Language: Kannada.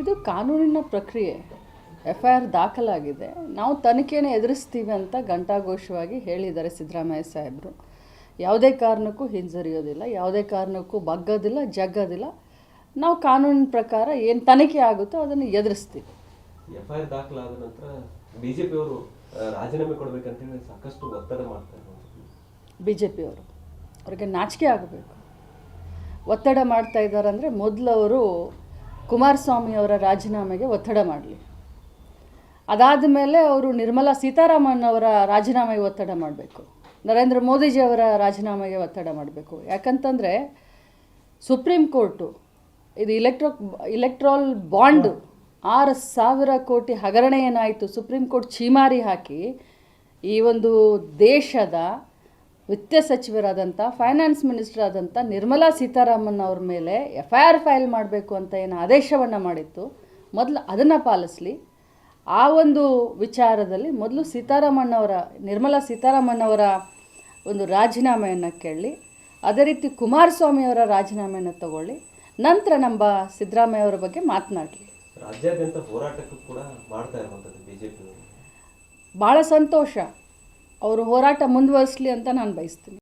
ಇದು ಕಾನೂನಿನ ಪ್ರಕ್ರಿಯೆ. ಎಫ್ ಐ ಆರ್ ದಾಖಲಾಗಿದೆ. ನಾವು ತನಿಖೆನ ಎದುರಿಸ್ತೀವಿ ಅಂತ ಘಂಟಾಘೋಷವಾಗಿ ಹೇಳಿದ್ದಾರೆ ಸಿದ್ದರಾಮಯ್ಯ ಸಾಹೇಬರು. ಯಾವುದೇ ಕಾರಣಕ್ಕೂ ಹಿಂಜರಿಯೋದಿಲ್ಲ ಯಾವುದೇ ಕಾರಣಕ್ಕೂ ಬಗ್ಗೋದಿಲ್ಲ ಜಗ್ಗೋದಿಲ್ಲ. ನಾವು ಕಾನೂನಿನ ಪ್ರಕಾರ ಏನು ತನಿಖೆ ಆಗುತ್ತೋ ಅದನ್ನು ಎದುರಿಸ್ತೀವಿ. ಎಫ್ ಐ ಆರ್ ದಾಖಲಾದ ನಂತರ ಬಿಜೆಪಿಯವರು ರಾಜೀನಾಮೆ ಕೊಡಬೇಕಂತೇಳಿ ಸಾಕಷ್ಟು ಒತ್ತಡ ಮಾಡ್ತಾ ಇರುವಂಥದ್ದು ಬಿ ಜೆ ಪಿಯವರು ಅವ್ರಿಗೆ ನಾಚಿಕೆ ಆಗಬೇಕು. ಒತ್ತಡ ಮಾಡ್ತಾ ಇದ್ದಾರೆ ಅಂದರೆ ಮೊದಲು ಅವರು ಕುಮಾರಸ್ವಾಮಿ ಅವರ ರಾಜೀನಾಮೆಗೆ ಒತ್ತಡ ಮಾಡಲಿ. ಅದಾದ ಮೇಲೆ ಅವರು ನಿರ್ಮಲಾ ಸೀತಾರಾಮನ್ ಅವರ ರಾಜೀನಾಮೆಗೆ ಒತ್ತಡ ಮಾಡಬೇಕು. ನರೇಂದ್ರ ಮೋದಿಜಿಯವರ ರಾಜೀನಾಮೆಗೆ ಒತ್ತಡ ಮಾಡಬೇಕು. ಯಾಕಂತಂದರೆ ಸುಪ್ರೀಂ ಕೋರ್ಟು, ಇದು ಇಲೆಕ್ಟ್ರೋ ಇಲೆಕ್ಟ್ರಾಲ್ ಬಾಂಡ್ ಆರು ಸಾವಿರ ಕೋಟಿ ಹಗರಣ ಏನಾಯಿತು ಸುಪ್ರೀಂ ಕೋರ್ಟ್ ಛೀಮಾರಿ ಹಾಕಿ ಈ ಒಂದು ದೇಶದ ವಿತ್ತ ಸಚಿವರಾದಂಥ ಫೈನಾನ್ಸ್ ಮಿನಿಸ್ಟರ್ ಆದಂಥ ನಿರ್ಮಲಾ ಸೀತಾರಾಮನ್ ಅವ್ರ ಮೇಲೆ ಎಫ್ ಐ ಆರ್ ಫೈಲ್ ಮಾಡಬೇಕು ಅಂತ ಏನು ಆದೇಶವನ್ನು ಮಾಡಿತ್ತು. ಮೊದಲು ಅದನ್ನು ಪಾಲಿಸಲಿ. ಆ ಒಂದು ವಿಚಾರದಲ್ಲಿ ಮೊದಲು ಸೀತಾರಾಮನ್ ಅವರ ನಿರ್ಮಲಾ ಸೀತಾರಾಮನ್ ಅವರ ಒಂದು ರಾಜೀನಾಮೆಯನ್ನು ಕೇಳಿ ಅದೇ ರೀತಿ ಕುಮಾರಸ್ವಾಮಿ ಅವರ ರಾಜೀನಾಮೆಯನ್ನು ತಗೊಳ್ಳಿ ನಂತರ ನಮ್ಮ ಸಿದ್ದರಾಮಯ್ಯ ಅವರ ಬಗ್ಗೆ ಮಾತನಾಡಲಿ. ರಾಜ್ಯಾದ್ಯಂತ ಹೋರಾಟಕ್ಕೂ ಕೂಡ ಮಾಡ್ತಾ ಇರುವಂಥದ್ದು ಭಾಳ ಸಂತೋಷ. ಅವರು ಹೋರಾಟ ಮುಂದುವರಿಸಲಿ ಅಂತ ನಾನು ಬಯಸ್ತೀನಿ.